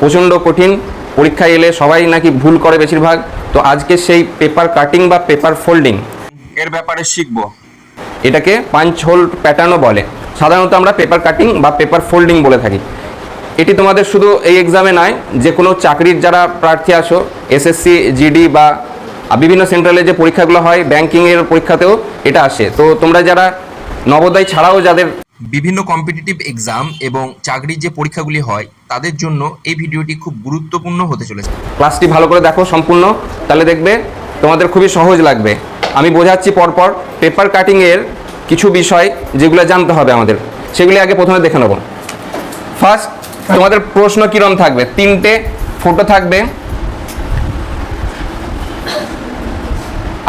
প্রচণ্ড কঠিন। পরীক্ষায় এলে সবাই নাকি ভুল করে বেশিরভাগ। তো আজকে সেই পেপার কাটিং বা পেপার ফোল্ডিং এর ব্যাপারে শিখব। এটাকে পাঞ্চ হোল প্যাটার্নও বলে। সাধারণত আমরা পেপার কাটিং বা পেপার ফোল্ডিং বলে থাকি। এটি তোমাদের শুধু এই এক্সামে নয়, যে কোনো চাকরির যারা প্রার্থী আসো এসএসসি জিডি বা বিভিন্ন সেন্ট্রালে যে পরীক্ষাগুলো হয় ব্যাংকিংয়ের পরীক্ষাতেও এটা আসে। তো তোমরা যারা নবোদয় ছাড়াও যাদের বিভিন্ন কম্পিটিটিভ এক্সাম এবং চাকরির যে পরীক্ষাগুলি হয় তাদের জন্য এই ভিডিওটি খুব গুরুত্বপূর্ণ হতে চলেছে। ক্লাসটি ভালো করে দেখো সম্পূর্ণ, তাহলে দেখবে তোমাদের খুবই সহজ লাগবে। আমি বোঝাচ্ছি পরপর পেপার কাটিংয়ের কিছু বিষয় যেগুলো জানতে হবে আমাদের। সেগুলি আগে প্রথমে দেখে নেব। ফার্স্ট তোমাদের প্রশ্ন কিরম থাকবে? তিনটে ফটো থাকবে।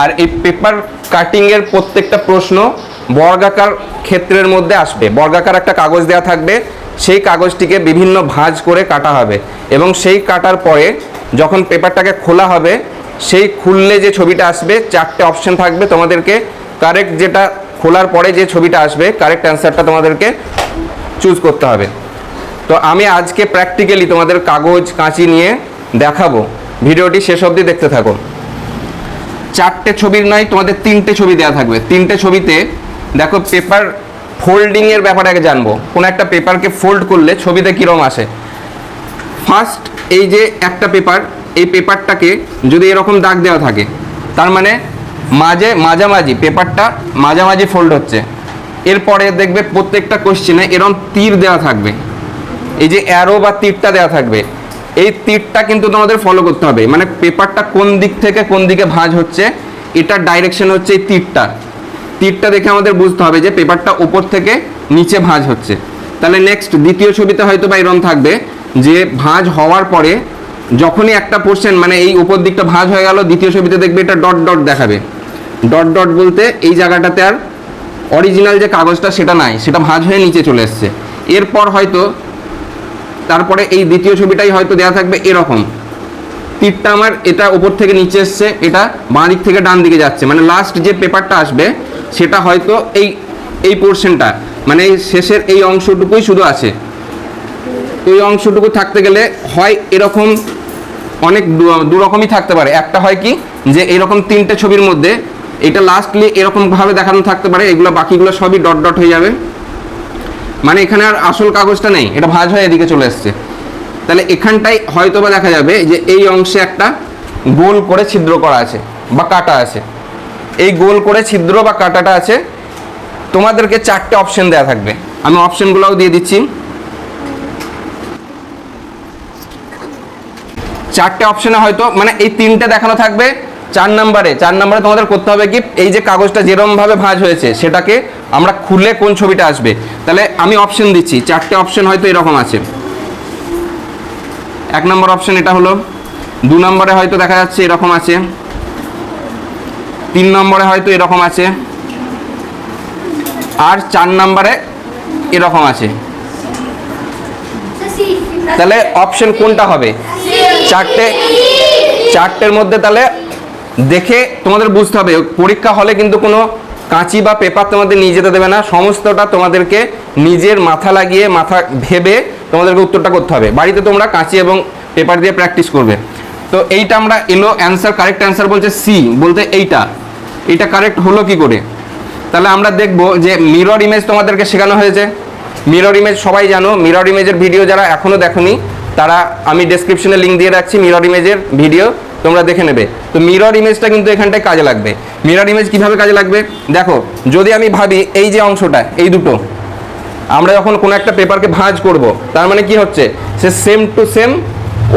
আর এই পেপার কাটিংয়ের প্রত্যেকটা প্রশ্ন বর্গাকার ক্ষেত্রের মধ্যে আসবে। বর্গাকার একটা কাগজ দেওয়া থাকবে। সেই কাগজটিকে বিভিন্ন ভাঁজ করে কাটা হবে এবং সেই কাটার পরে যখন পেপারটাকে খোলা হবে, সেই খুললে যে ছবিটা আসবে, চারটে অপশন থাকবে তোমাদেরকে। কারেক্ট যেটা খোলার পরে যে ছবিটা আসবে কারেক্ট অ্যান্সারটা তোমাদেরকে চুজ করতে হবে। তো আমি আজকে প্র্যাকটিক্যালি তোমাদের কাগজ, কাঁচি নিয়ে দেখাবো। ভিডিওটি শেষ অবধি দেখতে থাকো। চারটে ছবির নয়, তোমাদের তিনটে ছবি দেওয়া থাকবে। তিনটে ছবিতে দেখো পেপার ফোল্ডিংয়ের ব্যাপারে আগে জানব। কোনো একটা পেপারকে ফোল্ড করলে ছবিতে কীরকম আসে? ফার্স্ট এই যে একটা পেপার, এই পেপারটাকে যদি এরকম দাগ দেওয়া থাকে, তার মানে মাঝে মাঝামাঝি পেপারটা মাঝামাঝি ফোল্ড হচ্ছে। এরপরে দেখবে প্রত্যেকটা কোশ্চেনে এরকম তীর দেওয়া থাকবে। এই যে অ্যারো বা তীরটা দেওয়া থাকবে। এই তীরটা কিন্তু তোমাদের ফলো করতে হবে। মানে পেপারটা কোন দিক থেকে কোন দিকে ভাঁজ হচ্ছে এটার ডাইরেকশন হচ্ছে এই তীরটা। তীরটা দেখে আমাদের বুঝতে হবে যে পেপারটা উপর থেকে নিচে ভাঁজ হচ্ছে। তাহলে নেক্সট দ্বিতীয় ছবিতে হয়তো বা এরম থাকবে যে ভাঁজ হওয়ার পরে যখনই একটা পোর্শন মানে এই উপর দিকটা ভাঁজ হয়ে গেল, দ্বিতীয় ছবিতে দেখবে এটা ডট ডট দেখাবে। ডট ডট বলতে এই জায়গাটাতে আর অরিজিনাল যে কাগজটা সেটা নাই, সেটা ভাঁজ হয়ে নিচে চলে এসছে। এরপর হয়তো তারপরে এই দ্বিতীয় ছবিটাই হয়তো দেওয়া থাকবে এরকম। তীরটা আমার এটা উপর থেকে নিচে এসছে, এটা বাঁ দিক থেকে ডান দিকে যাচ্ছে। মানে লাস্ট যে পেপারটা আসবে, সেটা হয়তো এই এই পোর্শনটা মানে শেষের এই অংশটুকুই শুধু আছে। এই অংশটুকু থাকতে গেলে হয় এরকম অনেক দু- দু রকমই থাকতে পারে। একটা হয় কি, যে এরকম তিনটে ছবির মধ্যে এটা লাস্টলি এরকমভাবে দেখানো থাকতে পারে, এগুলো বাকিগুলো সবই ডট ডট হয়ে যাবে। মানে এখানে আর আসল কাগজটা নেই, এটা ভাজ হয়ে এদিকে চলে এসছে। তাহলে এখানটাই হয়তো বা দেখা যাবে যে এই অংশে একটা গোল করে ছিদ্র করা আছে বা কাটা আছে। এই গোল করে ছিদ্র বা কাটাটা আছে, তোমাদেরকে চারটে অপশন দেওয়া থাকবে। আমি অপশনগুলোও দিয়ে দিচ্ছি। চারটে অপশনে হয়তো মানে এই তিনটে দেখানো থাকবে চার নাম্বারে চার নাম্বারে তোমাদের করতে হবে কি, এই যে কাগজটা যেরমভাবে ভাঁজ হয়েছে, সেটাকে আমরা খুলে কোন ছবিটা আসবে। তাহলে আমি অপশন দিচ্ছি, চারটে অপশন হয়তো এরকম আছে। এক নম্বর অপশন এটা হলো, দু নম্বরে হয়তো দেখা যাচ্ছে এরকম আছে, তিন নম্বরে হয়তো এরকম আছে, আর চার নম্বরে এরকম আছে। তাহলে অপশন কোনটা হবে? চারটে, চারটের মধ্যে তাহলে দেখে তোমাদের বুঝতে হবে, পরীক্ষা হলে কিন্তু কোনো কাঁচি বা পেপার তোমাদের নিয়ে যেতে দেবে না, সমস্তটা তোমাদেরকে নিজের মাথা লাগিয়ে, মাথা ভেবে তোমাদেরকে উত্তরটা করতে হবে। বাড়িতে তোমরা কাঁচি এবং পেপার দিয়ে প্র্যাকটিস করবে। তো এইটা আমরা এলো অ্যান্সার কারেক্ট অ্যান্সার বলছে সি বলতে এইটা। এটা কারেক্ট হলো কি করে? তাহলে আমরা দেখব যে মিরর ইমেজ তোমাদেরকে শেখানো হয়েছে। মিরর ইমেজ সবাই জানো মিরর ইমেজের ভিডিও যারা এখনও দেখোনি, তারা আমি ডেসক্রিপশনে লিঙ্ক দিয়ে রাখছি মিরর ইমেজের ভিডিও তোমরা দেখে নেবে। তো মিরর ইমেজটা কিন্তু এখানটায় কাজে লাগবে। মিরর ইমেজ কীভাবে কাজে লাগবে? দেখো, যদি আমি ভাবি এই যে অংশটা, এই দুটো আমরা যখন কোনো একটা পেপারকে ভাঁজ করব, তার মানে কি হচ্ছে? সে সেম টু সেম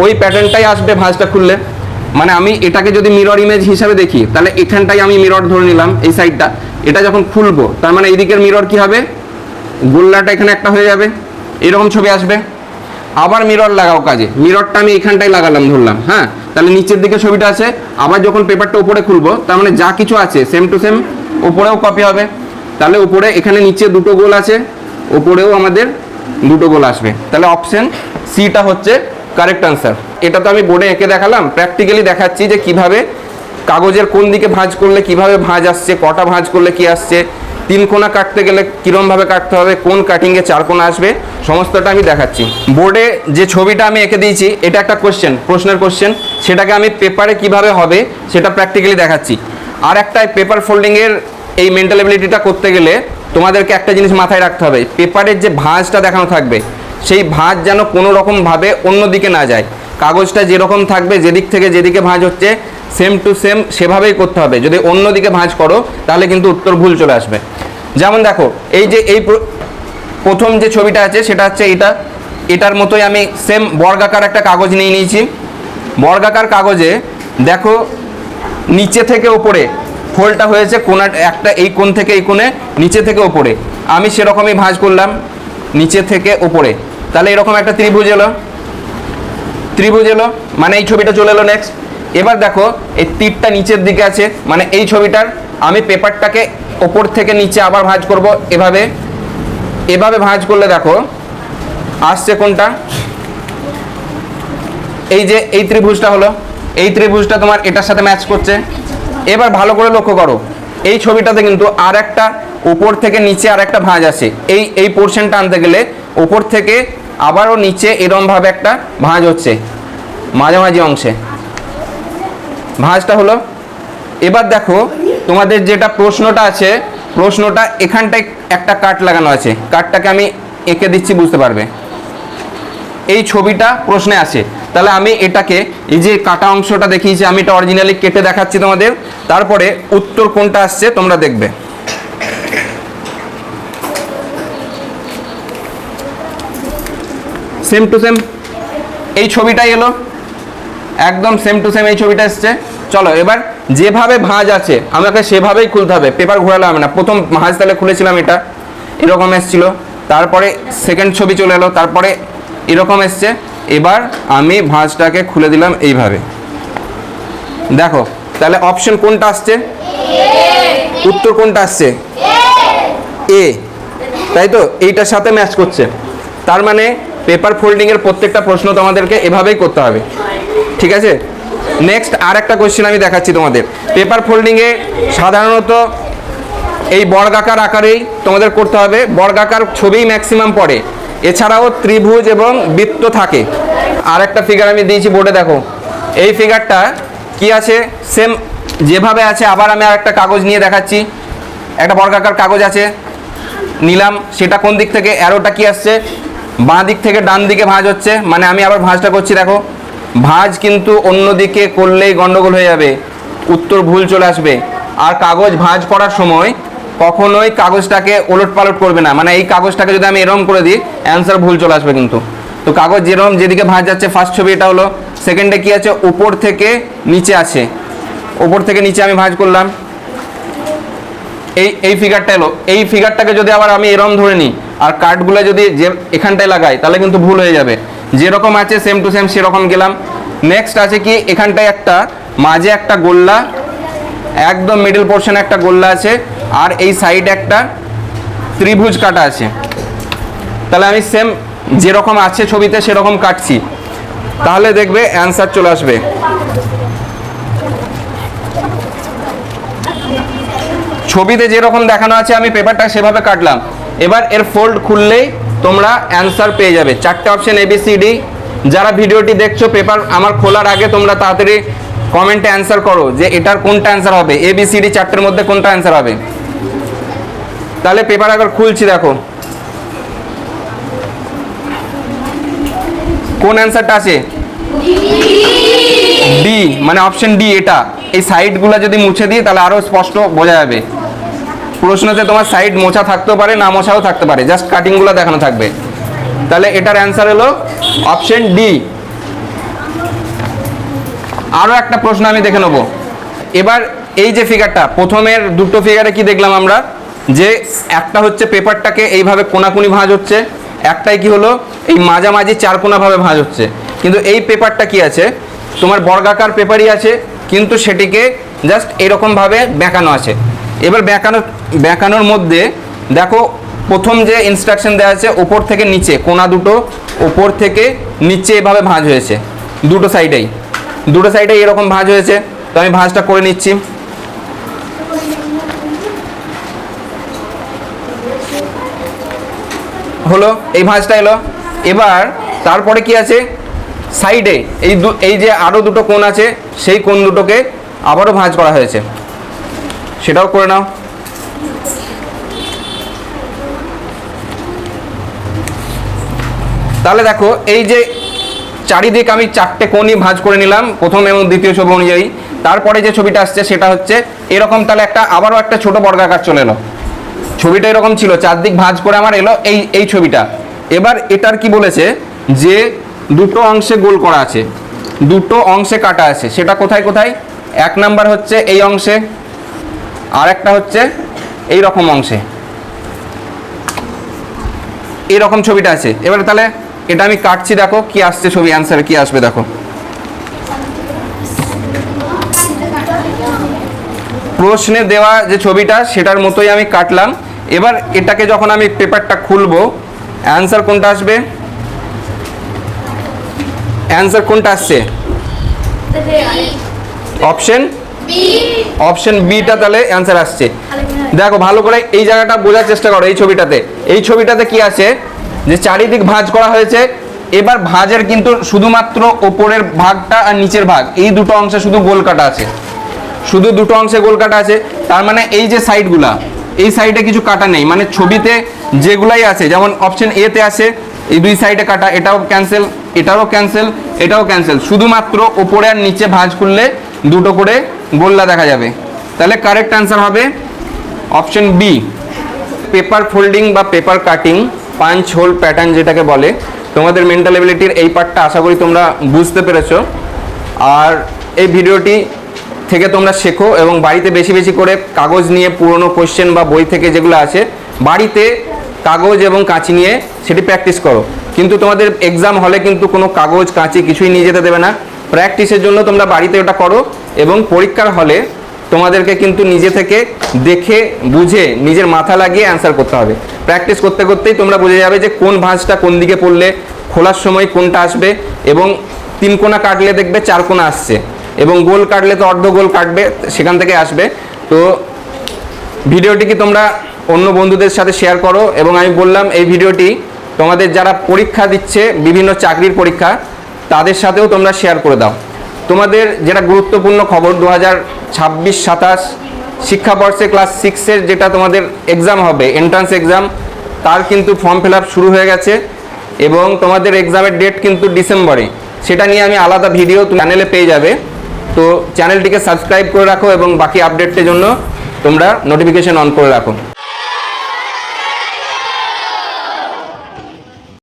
ওই প্যাটার্নটাই আসবে ভাঁজটা খুললে। মানে আমি এটাকে যদি মিরর ইমেজ হিসাবে দেখি, তাহলে এখানটাই আমি মিরর ধরে নিলাম, এই সাইডটা এটা যখন খুলবো, তার মানে এই দিকের মিরর কি হবে? গোল্লাটা এখানে একটা হয়ে যাবে, এরকম ছবি আসবে। আবার মিরর লাগাও কাজে। মিররটা আমি এখানটাই লাগালাম, ধরলাম হ্যাঁ? তাহলে নিচের দিকে ছবিটা আছে। আবার যখন পেপারটা উপরে খুলবো, তার মানে যা কিছু আছে সেম টু সেম উপরেও কপি হবে। তাহলে উপরে, এখানে নিচে দুটো গোল আছে। উপরেও আমাদের দুটো গোল আসবে। তাহলে অপশন সিটা হচ্ছে কারেক্ট আনসার এটা তো আমি বোর্ডে এঁকে দেখালাম। প্র্যাকটিক্যালি দেখাচ্ছি যে কীভাবে কাগজের কোন দিকে ভাঁজ করলে কীভাবে ভাঁজ আসছে, কটা ভাঁজ করলে কি আসছে, তিন কোনা কাটতে গেলে কীরমভাবে কাটতে হবে, কোন কাটিংয়ে চার কোনা আসবে, সমস্তটা আমি দেখাচ্ছি। বোর্ডে যে ছবিটা আমি এঁকে দিয়েছি, এটা একটা কোশ্চেন প্রশ্নের কোশ্চেন সেটাকে আমি পেপারে কীভাবে হবে, সেটা প্র্যাকটিক্যালি দেখাচ্ছি। আর একটা পেপার ফোল্ডিংয়ের এই মেন্টাল এবিলিটিটা করতে গেলে তোমাদেরকে একটা জিনিস মাথায় রাখতে হবে, পেপারের যে ভাঁজটা দেখানো থাকবে, সেই ভাঁজ যেন কোনো রকমভাবে অন্য দিকে না যায়। কাগজটা যেরকম থাকবে, যেদিক থেকে যেদিকে ভাঁজ হচ্ছে সেম টু সেম সেভাবেই করতে হবে। যদি অন্য দিকে ভাঁজ করো, তাহলে কিন্তু উত্তর ভুল চলে আসবে। যেমন দেখো, এই যে এই প্রথম যে ছবিটা আছে, সেটা হচ্ছে এটা। এটার মতোই আমি সেম বর্গাকার একটা কাগজ নিয়ে নিয়েছি। বর্গাকার কাগজে দেখো, নিচে থেকে ওপরে ফোলটা হয়েছে কোনা একটা এই কোণ থেকে এই কোণে, নিচে থেকে ওপরে। আমি সেরকমই ভাঁজ করলাম, নিচে থেকে ওপরে। তাহলে এরকম একটা ত্রিভুজ এলো। ত্রিভুজ এলো মানে এই ছবিটা চলে এলো নেক্সট এবার দেখো, এই তীরটা নিচের দিকে আছে মানে এই ছবিটার আমি পেপারটাকে ওপর থেকে নিচে আবার ভাঁজ করব এভাবে। এভাবে ভাঁজ করলে দেখো, আসছে কোনটা এই যে এই ত্রিভুজটা হলো, এই ত্রিভুজটা তোমার এটার সাথে ম্যাচ করছে। এবার ভালো করে লক্ষ্য করো। এই ছবিটাতে কিন্তু আর একটা উপর থেকে নিচে আর একটা ভাঁজ আছে। এই এই পোর্শনটা আনতে গেলে উপর থেকে আবারও নিচে এরমভাবে একটা ভাঁজ হচ্ছে, মাঝামাঝি অংশে। ভাঁজটা হলো, এবার দেখো তোমাদের যেটা প্রশ্নটা আছে, প্রশ্নটা এখানটায় একটা কাট লাগানো আছে। কাটটাকে আমি এঁকে দিচ্ছি, বুঝতে পারবে? এই ছবিটা প্রশ্নে আছে তাহলে আমি এটাকে, এই যে কাটা অংশটা দেখিয়েছি, আমি এটা অরিজিনালি কেটে দেখাচ্ছি তোমাদের। তারপরে উত্তর কোনটা আসছে তোমরা দেখবে। সেম টু সেম এই ছবিটাই এলো। একদম সেম টু সেম এই ছবিটা এসছে। চলো, এবার যেভাবে ভাঁজ আছে, আমাকে সেভাবেই খুলতে হবে। পেপার ঘোরালে হবে না। প্রথম ভাঁজ তাহলে খুলেছিলাম এটা। এরকম এসছিল। তারপরে সেকেন্ড ছবি চলে এলো। তারপরে এরকম এসছে। এবার আমি ভাঁজটাকে খুলে দিলাম এইভাবে। দেখো তাহলে অপশন কোনটা আসছে? উত্তর কোনটা আসছে? এ তাই তো? এইটার সাথে ম্যাচ করছে। তার মানে পেপার ফোল্ডিংয়ের প্রত্যেকটা প্রশ্ন তোমাদেরকে এভাবেই করতে হবে। ঠিক আছে? নেক্সট আর একটা কোয়েশ্চেন আমি দেখাচ্ছি তোমাদের। পেপার ফোল্ডিংয়ে সাধারণত এই বর্গাকার আকারেই তোমাদের করতে হবে। বর্গাকার ছবিই ম্যাক্সিমাম পড়ে। এছাড়াও ত্রিভুজ এবং বৃত্ত থাকে। আর একটা ফিগার আমি দিয়েছি বোর্ডে দেখো। এই ফিগারটা কি আছে? সেম যেভাবে আছে, আবার আমি আর একটা কাগজ নিয়ে দেখাচ্ছি। একটা বর্গাকার কাগজ আছে। নিলাম, সেটা কোন দিক থেকে? অ্যারোটা কি আসছে? বাঁ দিক থেকে ডান দিকে ভাঁজ হচ্ছে। মানে আমি আবার ভাঁজটা করছি, দেখো। ভাঁজ কিন্তু অন্য দিকে করলেই গন্ডগোল হয়ে যাবে। উত্তর ভুল চলে আসবে। আর কাগজ ভাঁজ করার সময় কখনোই কাগজটাকে ওলট পালট করবে না। মানে এই কাগজটাকে যদি আমি এরম করে দিই অ্যান্সার ভুল চলে আসবে কিন্তু। তো কাগজ যেরকম যেদিকে ভাঁজ যাচ্ছে ফার্স্ট ছবি এটা হলো। সেকেন্ডে কি আছে? উপর থেকে নিচে আছে। উপর থেকে নিচে আমি ভাঁজ করলাম। এই এই ফিগারটা এলো। এই ফিগারটাকে যদি আবার আমি এরম ধরে নিই, আর কার্ডগুলো যদি যে এখানটায় লাগাই, তাহলে কিন্তু ভুল হয়ে যাবে। যেরকম আছে সেম টু সেম সেরকম গেলাম। নেক্সট আছে কি? এখানটায় একটা মাঝে একটা গোল্লা, একদম মিডল পোর্শনে একটা গোল্লা আছে। আর এই সাইডে একটা ত্রিভুজ কাটা আছে। তাহলে আমি সেম যেরকম আছে ছবিতে সেরকম কাটছি। তাহলে দেখবে অ্যান্সার চলে আসবে। ছবিতে যেরকম দেখানো আছে, আমি পেপারটা সেভাবে কাটলাম। এবার এর ফোল্ড খুললেই তোমরা অ্যান্সার পেয়ে যাবে। চারটে অপশন এবিসিডি যারা ভিডিওটি দেখছ পেপার আমার খোলার আগে তোমরা তাড়াতাড়ি কমেন্টে অ্যান্সার করো যে এটার কোনটা অ্যান্সার হবে? এবিসিডি চারটের মধ্যে কোনটা অ্যান্সার হবে? তাহলে পেপার একবার খুলছি, দেখো। কোন অ্যান্সারটা আছে? ডি মানে অপশন ডি এটা। এই সাইডগুলো যদি মুছে দিই, তাহলে আরও স্পষ্ট বোঝা যাবে। প্রশ্নতে তোমার সাইড মোছা থাকতেও পারে, না মোছাও থাকতে পারে? জাস্ট কাটিংগুলো দেখানো থাকবে। তাহলে এটার অ্যান্সার হলো অপশন ডি আরও একটা প্রশ্ন আমি দেখে নেব। এবার এই যে ফিগারটা প্রথমের দুটো ফিগারে কি দেখলাম আমরা? যে একটা হচ্ছে পেপারটাকে এইভাবে কোনাকুনি ভাঁজ হচ্ছে, একটাই কি হলো? এই মাঝামাঝি চার কোনাভাবে ভাঁজ হচ্ছে। কিন্তু এই পেপারটা কি আছে? তোমার বর্গাকার পেপারই আছে, কিন্তু সেটিকে জাস্ট এরকমভাবে বেঁকানো আছে। এবার বেঁকানো, বেঁকানোর মধ্যে দেখো, প্রথম যে ইনস্ট্রাকশন দেওয়া আছে, ওপর থেকে নিচে, কোনা দুটো, ওপর থেকে নিচে এভাবে ভাঁজ হয়েছে, দুটো সাইডেই দুটো সাইডে এরকম ভাঁজ হয়েছে। তো আমি ভাঁজটা করে নিচ্ছি। হলো, এই ভাঁজটা এলো। এবার তারপরে কি আছে? সাইডে, এই দু, এই যে আরও দুটো কোণ আছে, সেই কোণ দুটোকে আবারও ভাঁজ করা হয়েছে। সেটাও করে নাও। তাহলে দেখো, এই যে চারিদিক আমি চারটে কোণই ভাঁজ করে নিলাম, প্রথম এবং দ্বিতীয় ছবি অনুযায়ী। তারপরে যে ছবিটা আসছে, সেটা হচ্ছে, এরকম তাহলে একটা, আবারও একটা ছোট বর্গাকার চলে এলো। ছবিটা এরকম ছিল, চারদিক ভাঁজ করে আমার এলো এই এই ছবিটা। এবার এটার কি বলেছে? যে দুটো অংশে গোল করা আছে, দুটো অংশে কাটা আছে, সেটা কোথায় কোথায়? এক নাম্বার হচ্ছে এই অংশে আর একটা হচ্ছে এই রকম অংশে। এরকম ছবিটা আছে। এবারে তাহলে এটা আমি কাটছি, দেখো কি আসছে ছবি অ্যান্সার কি আসবে, দেখো। প্রশ্নে দেওয়া যে ছবিটা, সেটার মতোই আমি কাটলাম। এবার এটাকে যখন আমি পেপারটা খুলবো অ্যান্সার কোনটা আসবে? অ্যান্সার কোনটা আসছে? অপশন অপশন বিটা তাহলে অ্যান্সার আসছে। দেখো ভালো করে এই জায়গাটা বোঝার চেষ্টা করো এই ছবিটাতে। এই ছবিটাতে কি আছে? যে চারিদিক ভাঁজ করা হয়েছে এবার ভাঁজের কিন্তু শুধুমাত্র ওপরের ভাগটা আর নিচের ভাগ এই দুটো অংশে শুধু গোল কাটা আছে। শুধু দুটো অংশে গোল কাটা আছে তার মানে এই যে সাইডগুলা এই সাইডে কিছু কাটা নেই। মানে ছবিতে যেগুলাই আছে, যেমন অপশন এতে আছে, এই দুই সাইডে কাটা, এটাও ক্যান্সেল এটাও ক্যান্সেল এটাও ক্যান্সেল শুধুমাত্র ওপরে আর নিচে ভাঁজ করলে দুটো করে গোল্লা দেখা যাবে। তাহলে কারেক্ট অ্যান্সার হবে অপশন বি পেপার ফোল্ডিং বা paper cutting punch hole pattern যেটাকে বলে, তোমাদের মেন্টাল এবিলিটির এই পার্টটা আশা করি তোমরা বুঝতে পেরেছ। আর এই ভিডিওটি থেকে তোমরা শেখো এবং বাড়িতে বেশি বেশি করে কাগজ নিয়ে পুরনো কোশ্চেন বা বই থেকে যেগুলো আছে, বাড়িতে কাগজ এবং কাঁচি নিয়ে সেটি প্র্যাকটিস করো। কিন্তু তোমাদের এক্সাম হলে কিন্তু কোনো কাগজ, কাঁচি কিছুই নিয়ে যেতে দেবে না। প্র্যাকটিসের জন্য তোমরা বাড়িতে ওটা করো এবং পরীক্ষার হলে তোমাদেরকে কিন্তু নিজে থেকে দেখে, বুঝে, নিজের মাথা লাগিয়ে অ্যান্সার করতে হবে। প্র্যাকটিস করতে করতেই তোমরা বুঝে যাবে যে কোন ভাঁজটা কোন দিকে পড়লে, খোলার সময় কোনটা আসবে এবং তিন কোনা কাটলে দেখবে চার কোনা আসছে। এবং গোল কাটলে তো অর্ধ গোল কাটবে, সেখান থেকে আসবে। তো ভিডিওটি কি তোমরা অন্য বন্ধুদের সাথে শেয়ার করো? এবং আমি বললাম, এই ভিডিওটি তোমাদের যারা পরীক্ষা দিচ্ছে, বিভিন্ন চাকরির পরীক্ষা, তাদের সাথেও তোমরা শেয়ার করে দাও। তোমাদের যেটা গুরুত্বপূর্ণ খবর দু হাজার ছাব্বিশ সাতাশ শিক্ষাবর্ষে ক্লাস সিক্সের যেটা তোমাদের এক্সাম হবে এন্ট্রান্স এক্সাম তার কিন্তু ফর্ম ফিল শুরু হয়ে গেছে। এবং তোমাদের এক্সামের ডেট কিন্তু ডিসেম্বরে। সেটা নিয়ে আমি আলাদা ভিডিও চ্যানেলে পেয়ে যাবে। তো চ্যানেলটিকে সাবস্ক্রাইব করে রাখো এবং বাকি আপডেটের জন্য তোমরা নোটিফিকেশন অন করে রাখো।